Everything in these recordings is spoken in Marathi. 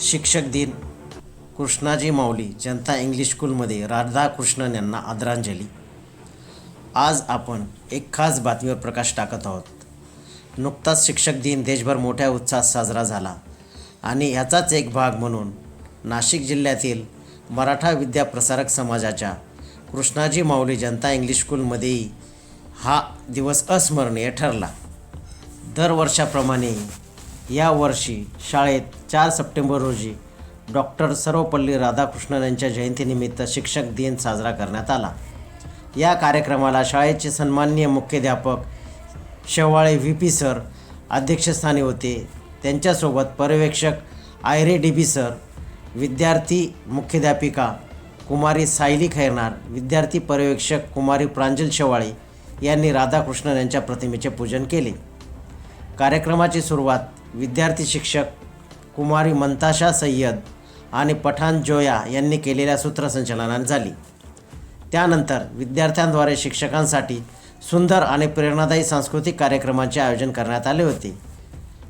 शिक्षक दिन. कृष्णाजी माऊली जनता इंग्लिश स्कूलमध्ये राधाकृष्णन यांना आदरांजली. आज आपण एक खास बातमीवर प्रकाश टाकत आहोत. नुकताच शिक्षक दिन देशभर मोठ्या उत्साहात साजरा झाला आणि ह्याचाच एक भाग म्हणून नाशिक जिल्ह्यातील मराठा विद्या प्रसारक समाजाच्या कृष्णाजी माऊली जनता इंग्लिश स्कूलमध्येही हा दिवस अस्मरणीय ठरला. दरवर्षाप्रमाणे या वर्षी शाळेत चार सप्टेंबर रोजी डॉक्टर सर्वपल्ली राधाकृष्णन यांच्या जयंतीनिमित्त शिक्षक दिन साजरा करण्यात आला. या कार्यक्रमाला शाळेचे सन्माननीय मुख्याध्यापक शेवाळे व्ही पी सर अध्यक्षस्थानी होते. त्यांच्यासोबत पर्यवेक्षक आयरे डी बी सर विद्यार्थी मुख्याध्यापिका कुमारी सायली खैरनार विद्यार्थी पर्यवेक्षक कुमारी प्रांजल शेवाळे यांनी राधाकृष्णन यांच्या प्रतिमेचे पूजन केले. कार्यक्रमाची सुरुवात विद्यार्थी शिक्षक कुमारी मंताशा सय्यद आणि पठाण जोया यांनी केलेल्या सूत्रसंचलनाने झाली. त्यानंतर विद्यार्थ्यांद्वारे शिक्षकांसाठी सुंदर आणि प्रेरणादायी सांस्कृतिक कार्यक्रमांचे आयोजन करण्यात आले होते.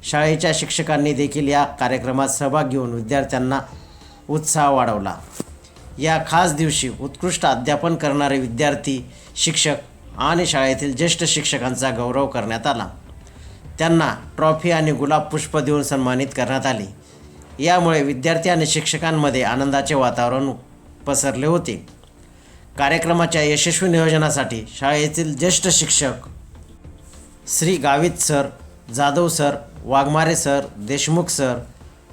शाळेच्या शिक्षकांनी देखील या कार्यक्रमात सहभाग घेऊन विद्यार्थ्यांना उत्साह वाढवला. या खास दिवशी उत्कृष्ट अध्यापन करणारे विद्यार्थी शिक्षक आणि शाळेतील ज्येष्ठ शिक्षकांचा गौरव करण्यात आला. त्यांना ट्रॉफी आणि गुलाब पुष्प देऊन सन्मानित करण्यात आले. यामुळे विद्यार्थी आणि शिक्षकांमध्ये आनंदाचे वातावरण पसरले होते. कार्यक्रमाच्या यशस्वी नियोजनासाठी शाळेतील ज्येष्ठ शिक्षक Shri Gavit sir Jadhav sir Waghmare sir Deshmukh sir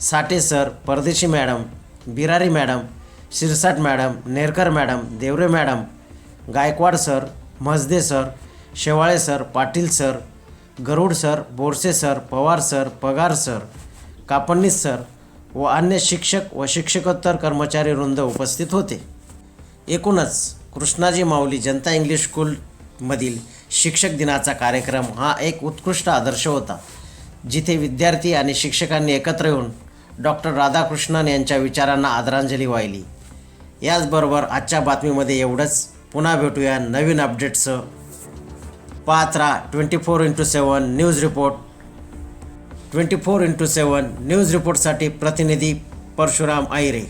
Sathe sir Pardeshi madam Birari madam Shirsat madam Nerkar madam Deore madam Gaikwad sir Mhasde sir Shewale sir Patil sir Garud sir Borse sir Pawar sir Pagar sir Kapadnis sir व अन्य शिक्षक व शिक्षकोत्तर कर्मचारी वृंद उपस्थित होते. एकूणच कृष्णाजी माऊली जनता इंग्लिश स्कूलमधील शिक्षक दिनाचा कार्यक्रम हा एक उत्कृष्ट आदर्श होता जिथे विद्यार्थी आणि शिक्षकांनी एकत्र येऊन डॉक्टर राधाकृष्णन यांच्या विचारांना आदरांजली वाहिली. याचबरोबर आजच्या बातमीमध्ये एवढंच. पुन्हा भेटूया नवीन अपडेट्सचं Patra twenty four into seven news report twenty four into seven news रिपोर्टसाठी प्रतिनिधी परशुराम आईरे